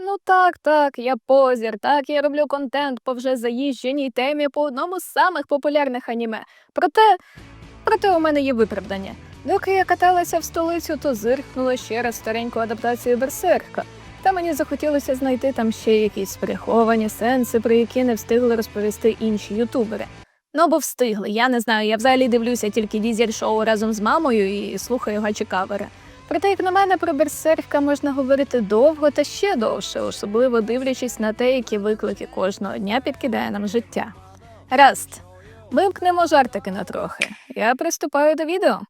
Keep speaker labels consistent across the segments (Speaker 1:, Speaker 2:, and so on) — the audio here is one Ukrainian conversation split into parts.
Speaker 1: Ну так, так, я позір, так, я роблю контент по вже заїждженій темі по одному з самих популярних аніме. Проте, проте у мене є виправдання. Доки я каталася в столицю, то зиркнула ще раз стареньку адаптацію берсерка. Та мені захотілося знайти там ще якісь приховані сенси, про які не встигли розповісти інші ютубери. Ну, бо встигли. Я не знаю, я взагалі дивлюся тільки дізель шоу разом з мамою і слухаю гачі кавери. Проте, як на мене, про берсерка можна говорити довго та ще довше, особливо дивлячись на те, які виклики кожного дня підкидає нам життя. Раст, вимкнемо жартики на трохи. Я приступаю до відео.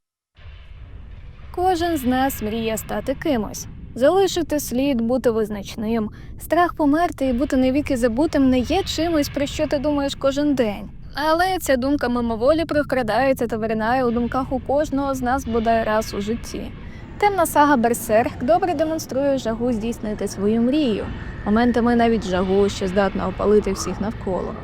Speaker 1: Кожен з нас мріє стати кимось, залишити слід, бути визначним. Страх померти і бути навіки забутим не є чимось, про що ти думаєш кожен день. Але ця думка мимоволі прокрадається та виринає у думках у кожного з нас бодай раз у житті. Темна сага Берсерк добре демонструє жагу здійснити свою мрію, моментами навіть жагу, що здатна опалити всіх навколо.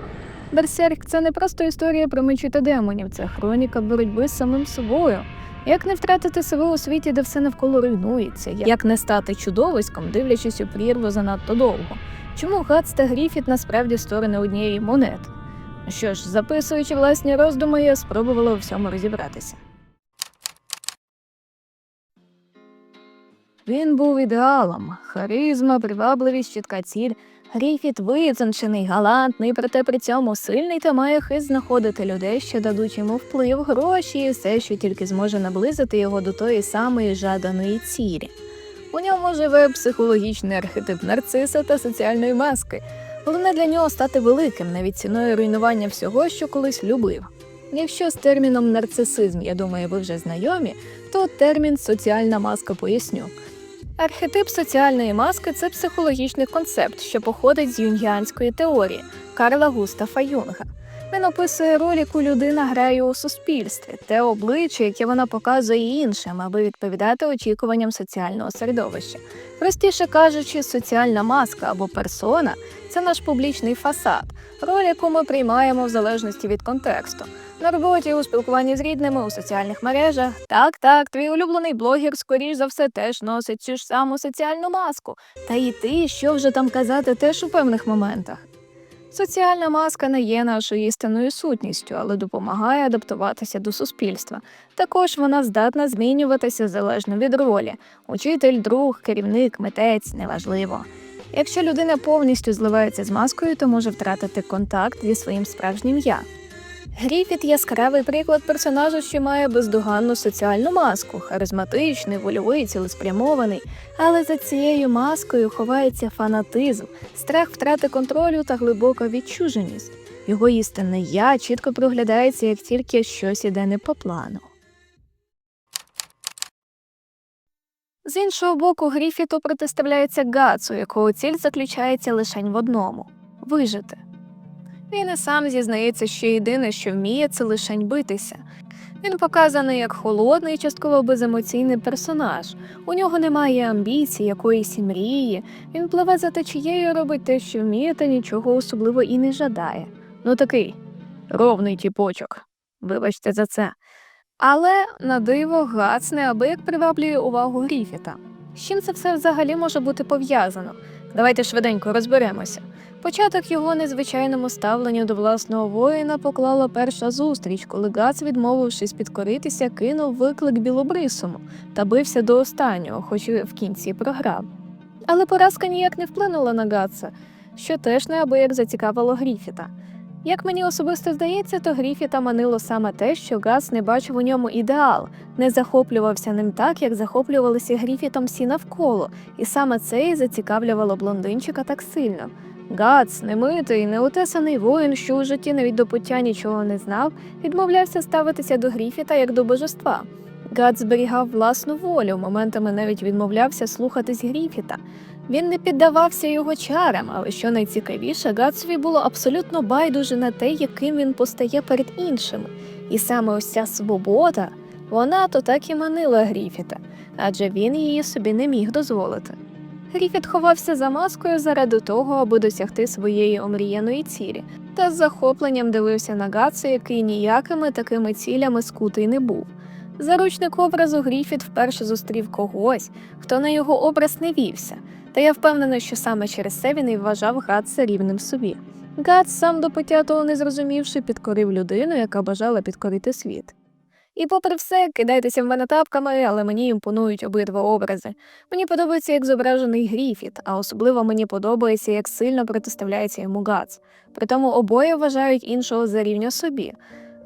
Speaker 1: Берсерк це не просто історія про мечі та демонів, це хроніка боротьби з самим собою. Як не втратити себе у світі, де все навколо руйнується, як не стати чудовиськом, дивлячись у прірву занадто довго. Чому Гац та Гріфіт насправді сторони однієї монети? Що ж, записуючи власні роздуми, я спробувала у всьому розібратися. Він був ідеалом, харизма, привабливість, чітка ціль. Гріфіт визначений, галантний, проте при цьому сильний та має хист знаходити людей, що дадуть йому вплив, гроші і все, що тільки зможе наблизити його до тої самої жаданої цілі. У ньому живе психологічний архетип нарциса та соціальної маски. Головне для нього стати великим, навіть ціною руйнування всього, що колись любив. Якщо з терміном нарцисизм, я думаю, ви вже знайомі, то термін соціальна маска поясню. Архетип соціальної маски це психологічний концепт, що походить з юнгіанської теорії Карла Густафа Юнга. Він описує роль, яку людина грає у суспільстві, те обличчя, яке вона показує іншим, аби відповідати очікуванням соціального середовища. Простіше кажучи, соціальна маска або персона це наш публічний фасад, роль, яку ми приймаємо в залежності від контексту. На роботі, у спілкуванні з рідними, у соціальних мережах. Так, так, твій улюблений блогер, скоріш за все, теж носить цю ж саму соціальну маску. Та й ти, що вже там казати, теж у певних моментах. Соціальна маска не є нашою істинною сутністю, але допомагає адаптуватися до суспільства. Також вона здатна змінюватися залежно від ролі: учитель, друг, керівник, митець неважливо. Якщо людина повністю зливається з маскою, то може втратити контакт зі своїм справжнім я. Гріфіт яскравий приклад персонажа, що має бездоганну соціальну маску, харизматичний, вольовий, цілеспрямований. Але за цією маскою ховається фанатизм, страх втрати контролю та глибока відчуженість. Його істинне я чітко проглядається, як тільки щось іде не по плану. З іншого боку, Гріфіту протиставляється Гацу, якого ціль заключається лише в одному вижити. Він і сам зізнається, що єдине, що вміє, це лишень битися. Він показаний як холодний, частково беземоційний персонаж. У нього немає амбіцій, якоїсь мрії. Він пливе за течією, робить те, що вміє, та нічого особливо і не жадає. Ну такий ровний тіпочок. Вибачте за це. Але на диво Гац неабияк приваблює увагу Гріфіта. З чим це все взагалі може бути пов'язано? Давайте швиденько розберемося. Початок його незвичайному ставленню до власного воїна поклала перша зустріч, коли Гац, відмовившись підкоритися, кинув виклик білобрисому та бився до останнього, хоч і в кінці програв. Але поразка ніяк не вплинула на Гаца, що теж неабияк зацікавило Гріфіта. Як мені особисто здається, то Гріфіта манило саме те, що Гац не бачив у ньому ідеал, не захоплювався ним так, як захоплювалися Гріфітом всі навколо, і саме це і зацікавлювало блондинчика так сильно. Гац, немитий, неутесаний воїн, що у житті навіть до пуття нічого не знав, відмовлявся ставитися до Гріфіта як до божества. Гац зберігав власну волю, моментами навіть відмовлявся слухатись Гріфіта. Він не піддавався його чарам, але що найцікавіше, Гацові було абсолютно байдуже на те, яким він постає перед іншими. І саме ось ця свобода, вона то так і манила Гріфіта, адже він її собі не міг дозволити. Гріфіт ховався за маскою заради того, аби досягти своєї омріяної цілі, та з захопленням дивився на Гацу, який ніякими такими цілями скутий не був. Заручник образу Гріфіт вперше зустрів когось, хто на його образ не вівся. Та я впевнена, що саме через це він і вважав Гатса рівним собі. Гатс, сам до пиття того не зрозумівши, підкорив людину, яка бажала підкорити світ. І попри все, кидайтеся в мене тапками, але мені імпонують обидва образи. Мені подобається, як зображений Гріфіт, а особливо мені подобається, як сильно протиставляється йому Гац. Притому обоє вважають іншого за рівня собі.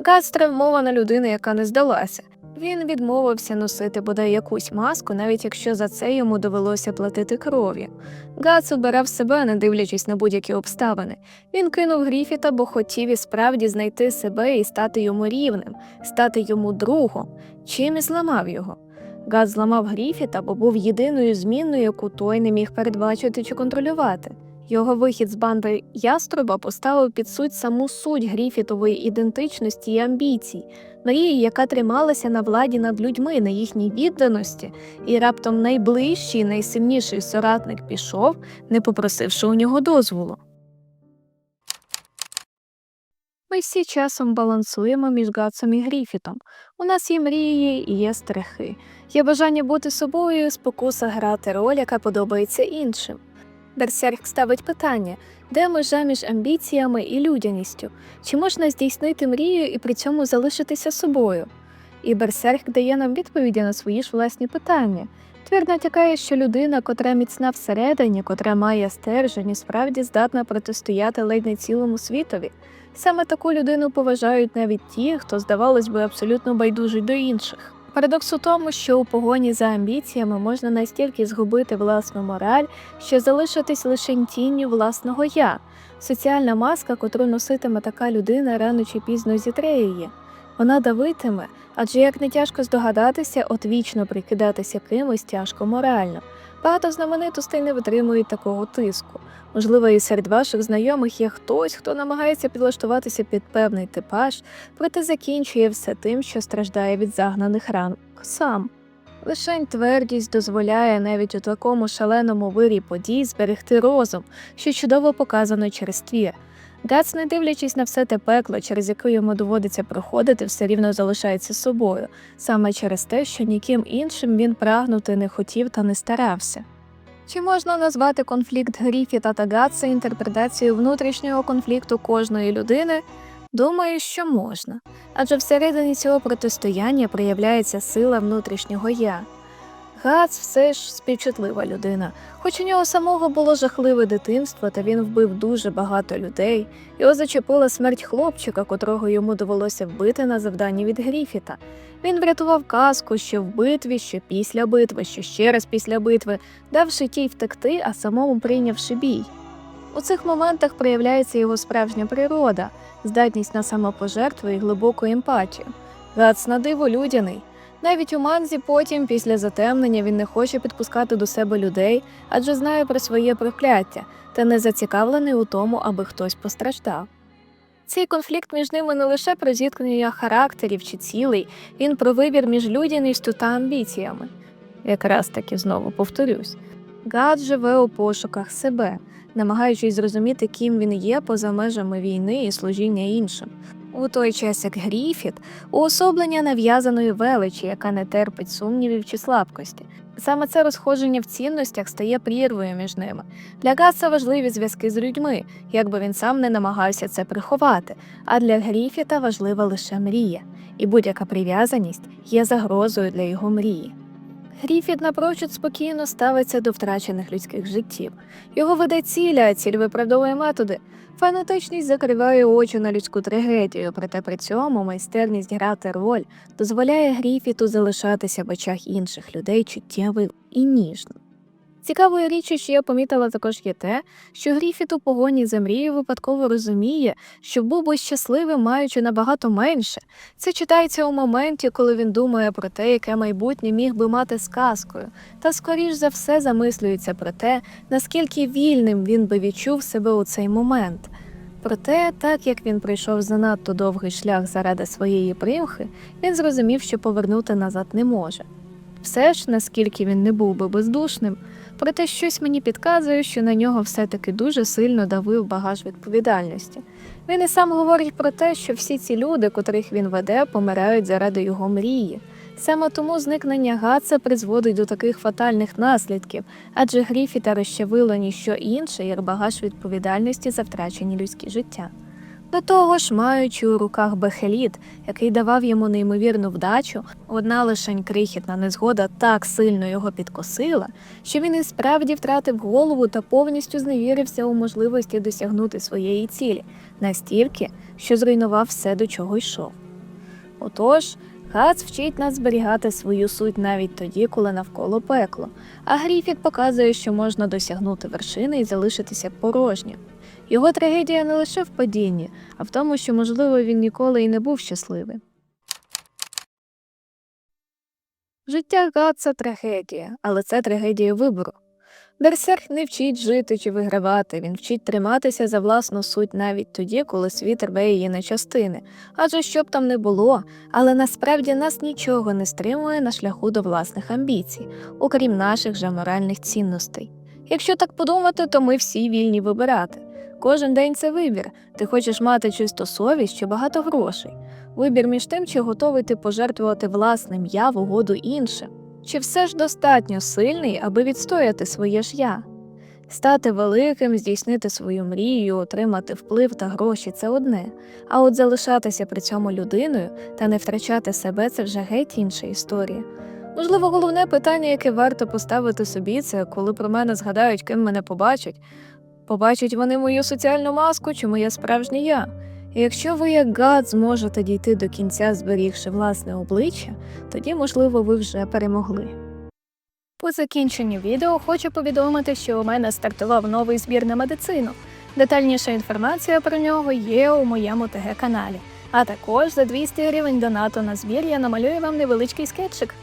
Speaker 1: Гац травмована людина, яка не здалася. Він відмовився носити бодай якусь маску, навіть якщо за це йому довелося платити кров'ю. Гац обирав себе, не дивлячись на будь-які обставини. Він кинув Гріфіта, бо хотів і справді знайти себе і стати йому рівним, стати йому другом, чим і зламав його. Газ зламав Гріфіта, бо був єдиною змінною, яку той не міг передбачити чи контролювати. Його вихід з банди яструба поставив під суть саму суть Гріфітової ідентичності і амбіцій, мрії, яка трималася на владі над людьми, на їхній відданості, і раптом найближчий, найсильніший соратник пішов, не попросивши у нього дозволу. Ми всі часом балансуємо між Гатсом і Гріфітом. У нас є мрії і є страхи. Є бажання бути собою, спокуса грати роль, яка подобається іншим. Берсерк ставить питання, де межа між амбіціями і людяністю? Чи можна здійснити мрію і при цьому залишитися собою? І Берсерк дає нам відповіді на свої ж власні питання. Твір натякає, що людина, котра міцна всередині, котра має стержень і справді здатна протистояти ледь не цілому світові. Саме таку людину поважають навіть ті, хто, здавалось би, абсолютно байдужий до інших. Парадокс у тому, що у погоні за амбіціями можна настільки згубити власну мораль, що залишитись лише тінню власного я. Соціальна маска, котру носитиме така людина, рано чи пізно зітре її. Вона давитиме, адже як не тяжко здогадатися, от вічно прикидатися кимось тяжко морально. Багато знаменитостей не витримують такого тиску. Можливо, і серед ваших знайомих є хтось, хто намагається підлаштуватися під певний типаж, проте закінчує все тим, що страждає від загнаних ран сам. Лишень твердість дозволяє навіть у такому шаленому вирі подій зберегти розум, що чудово показано через твір. Гац, не дивлячись на все те пекло, через яке йому доводиться проходити, все рівно залишається собою, саме через те, що ніким іншим він прагнути не хотів та не старався. Чи можна назвати конфлікт Гріфіта та Гатса інтерпретацією внутрішнього конфлікту кожної людини? Думаю, що можна. Адже всередині цього протистояння проявляється сила внутрішнього я. Гац все ж співчутлива людина, хоч у нього самого було жахливе дитинство, та він вбив дуже багато людей. Його зачепила смерть хлопчика, котрого йому довелося вбити на завданні від Гріфіта. Він врятував казку, що в битві, що після битви, що ще раз після битви, давши тій втекти, а самому прийнявши бій. У цих моментах проявляється його справжня природа, здатність на самопожертву і глибоку емпатію. Гац на диво людяний. Навіть у манзі потім, після затемнення, він не хоче підпускати до себе людей, адже знає про своє прокляття, та не зацікавлений у тому, аби хтось постраждав. Цей конфлікт між ними не лише про зіткнення характерів чи цілей, він про вибір між людяністю та амбіціями. Якраз таки знову повторюсь. Гад живе у пошуках себе, намагаючись зрозуміти, ким він є поза межами війни і служіння іншим. У той час як Гріфіт уособлення нав'язаної величі, яка не терпить сумнівів чи слабкості. Саме це розходження в цінностях стає прірвою між ними. Для Гаса важливі зв'язки з людьми, якби він сам не намагався це приховати. А для Гріфіта важлива лише мрія, і будь-яка прив'язаність є загрозою для його мрії. Гріфіт напрочуд спокійно ставиться до втрачених людських життів. Його веде ціля, ціль виправдовує методи. Фанатичність закриває очі на людську трагедію, проте при цьому майстерність грати роль дозволяє Гріфіту залишатися в очах інших людей чуттєвим і ніжним. Цікавою річчю, що я помітила також є те, що Гріфіт у погоні за мрією випадково розуміє, що був би щасливим, маючи набагато менше. Це читається у моменті, коли він думає про те, яке майбутнє міг би мати з казкою, та скоріш за все замислюється про те, наскільки вільним він би відчув себе у цей момент. Проте, так як він пройшов занадто довгий шлях заради своєї примхи, він зрозумів, що повернути назад не може. Все ж, наскільки він не був би бездушним, проте щось мені підказує, що на нього все-таки дуже сильно давив багаж відповідальності. Він і сам говорить про те, що всі ці люди, котрих він веде, помирають заради його мрії. Саме тому зникнення Гатса призводить до таких фатальних наслідків, адже Гріфіта розчавило ніщо інше, як багаж відповідальності за втрачені людські життя. До того ж, маючи у руках Бехеліт, який давав йому неймовірну вдачу, одна лишень крихітна незгода так сильно його підкосила, що він і справді втратив голову та повністю зневірився у можливості досягнути своєї цілі, настільки, що зруйнував все, до чого йшов. Отож, Хац вчить нас зберігати свою суть навіть тоді, коли навколо пекло, а Гріфіт показує, що можна досягнути вершини і залишитися порожнім. Його трагедія не лише в падінні, а в тому, що, можливо, він ніколи і не був щасливим. Життя Гатса трагедія, але це трагедія вибору. Берсерк не вчить жити чи вигравати, він вчить триматися за власну суть навіть тоді, коли світ рве її на частини. Адже що б там не було, але насправді нас нічого не стримує на шляху до власних амбіцій, окрім наших же моральних цінностей. Якщо так подумати, то ми всі вільні вибирати. Кожен день це вибір. Ти хочеш мати чисту совість чи багато грошей. Вибір між тим, чи готовий ти пожертвувати власним я в угоду іншим. Чи все ж достатньо сильний, аби відстояти своє ж я? Стати великим, здійснити свою мрію, отримати вплив та гроші це одне, а от залишатися при цьому людиною та не втрачати себе це вже геть інша історія. Можливо, головне питання, яке варто поставити собі, це коли про мене згадають, ким мене побачать. Побачать вони мою соціальну маску чи моє справжнє я. І якщо ви, як гад, зможете дійти до кінця, зберігши власне обличчя, тоді, можливо, ви вже перемогли. По закінченню відео хочу повідомити, що у мене стартував новий збір на медицину. Детальніша інформація про нього є у моєму ТГ-каналі. А також за 200 гривень донату на збір я намалюю вам невеличкий скетчик.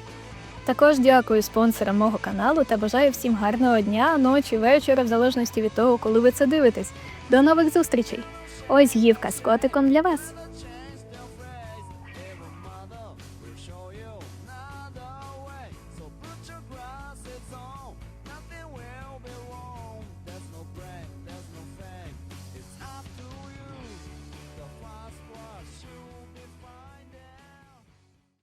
Speaker 1: Також дякую спонсорам мого каналу та бажаю всім гарного дня, ночі, вечора, в залежності від того, коли ви це дивитесь. До нових зустрічей! Ось гівка з котиком для вас.